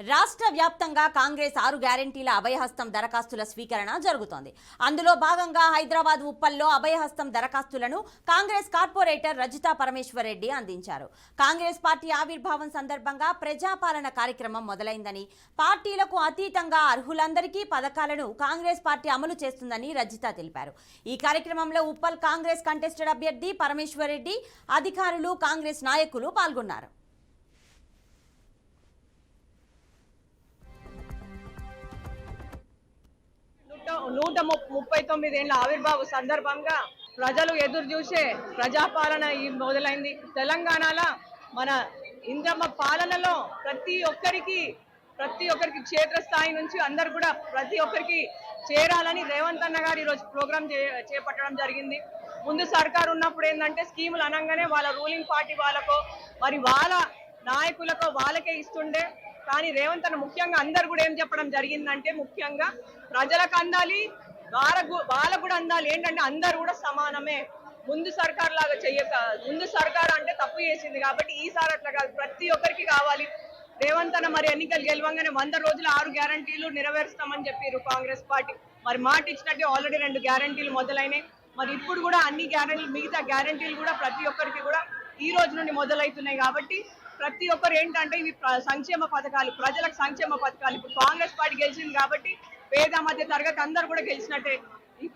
రాష్ట్ర వ్యాప్తంగా కాంగ్రెస్ ఆరు గ్యారంటీల అభయహస్తం దరఖాస్తుల స్వీకరణ జరుగుతోంది. అందులో భాగంగా హైదరాబాద్ ఉప్పల్లో అభయహస్తం దరఖాస్తులను కాంగ్రెస్ కార్పొరేటర్ రజితా పరమేశ్వర్ రెడ్డి అందించారు. కాంగ్రెస్ పార్టీ ఆవిర్భావం సందర్భంగా ప్రజాపాలన కార్యక్రమం మొదలైందని పార్టీలకు అతీతంగా అర్హులందరికీ పథకాలను కాంగ్రెస్ పార్టీ అమలు చేస్తుందని రజిత తెలిపారు. ఈ కార్యక్రమంలో ఉప్పల్ కాంగ్రెస్ కంటెస్టెడ్ అభ్యర్థి పరమేశ్వర్ రెడ్డి అధికారులు కాంగ్రెస్ నాయకులు పాల్గొన్నారు. నూట ముప్పై తొమ్మిది ఏళ్ళ ఆవిర్భావ సందర్భంగా ప్రజలు ఎదురు చూసే ప్రజాపాలన ఈ మొదలైంది. తెలంగాణలో మన ఇంద్రమ్మ పాలనలో ప్రతి ఒక్కరికి ప్రతి ఒక్కరికి క్షేత్రస్థాయి నుంచి అందరు కూడా ప్రతి ఒక్కరికి చేరాలని రేవంత్ అన్న గారు ఈరోజు ప్రోగ్రామ్ చే చేపట్టడం జరిగింది. ముందు సర్కారు ఉన్నప్పుడు ఏంటంటే స్కీములు అనగానే వాళ్ళ రూలింగ్ పార్టీ వాళ్ళకో మరి వాళ్ళ నాయకులకు వాళ్ళకే ఇస్తుండే. కానీ రేవంత్ అన్న ముఖ్యంగా అందరు కూడా ఏం చెప్పడం జరిగిందంటే ముఖ్యంగా ప్రజలకు అందాలి వాళ్ళకు వాళ్ళకు కూడా అందాలి. ఏంటంటే అందరు కూడా సమానమే. ముందు సర్కార్ లాగా చెయ్యక ముందు సర్కార్ అంటే తప్పు చేసింది కాబట్టి ఈసారి అట్లా కాదు. ప్రతి ఒక్కరికి కావాలి. రేవంత్ అన్న మరి ఎన్నికలు గెలవంగానే వంద రోజులు ఆరు గ్యారంటీలు నెరవేరుస్తామని చెప్పారు కాంగ్రెస్ పార్టీ. మరి మాట ఇచ్చినట్టే ఆల్రెడీ రెండు గ్యారంటీలు మొదలైనాయి. మరి ఇప్పుడు కూడా అన్ని గ్యారంటీలు మిగతా గ్యారంటీలు కూడా ప్రతి ఒక్కరికి కూడా ఈ రోజు నుండి మొదలవుతున్నాయి కాబట్టి ప్రతి ఒక్కరు ఏంటంటే ఇవి సంక్షేమ పథకాలు ప్రజలకు సంక్షేమ పథకాలు. ఇప్పుడు కాంగ్రెస్ పార్టీ గెలిచింది కాబట్టి పేద మధ్య తరగతి అందరు కూడా గెలిచినట్టే.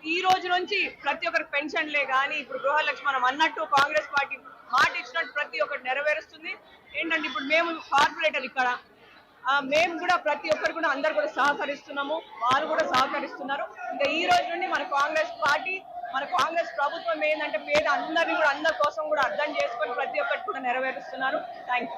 ఈ- రోజు నుంచి ప్రతి ఒక్కరికి పెన్షన్లే కానీ ఇప్పుడు గృహలక్ష్మి మనం అన్నట్టు కాంగ్రెస్ పార్టీ మాట ఇచ్చినట్టు ప్రతి ఒక్కటి నెరవేరుస్తుంది. ఏంటంటే ఇప్పుడు మేము కార్పొరేటర్ ఇక్కడ. మేము కూడా ప్రతి ఒక్కరు కూడా అందరు కూడా సహకరిస్తున్నాము. వారు కూడా సహకరిస్తున్నారు. ఇంకా ఈ రోజు నుండి మన కాంగ్రెస్ పార్టీ మన కాంగ్రెస్ ప్రభుత్వం ఏంటంటే పేద అందరినీ కూడా అందరూ కోసం కూడా అర్థం చేసుకొని ప్రతి ఒక్కటి కూడా నెరవేరుస్తున్నారు థ్యాంక్ యూ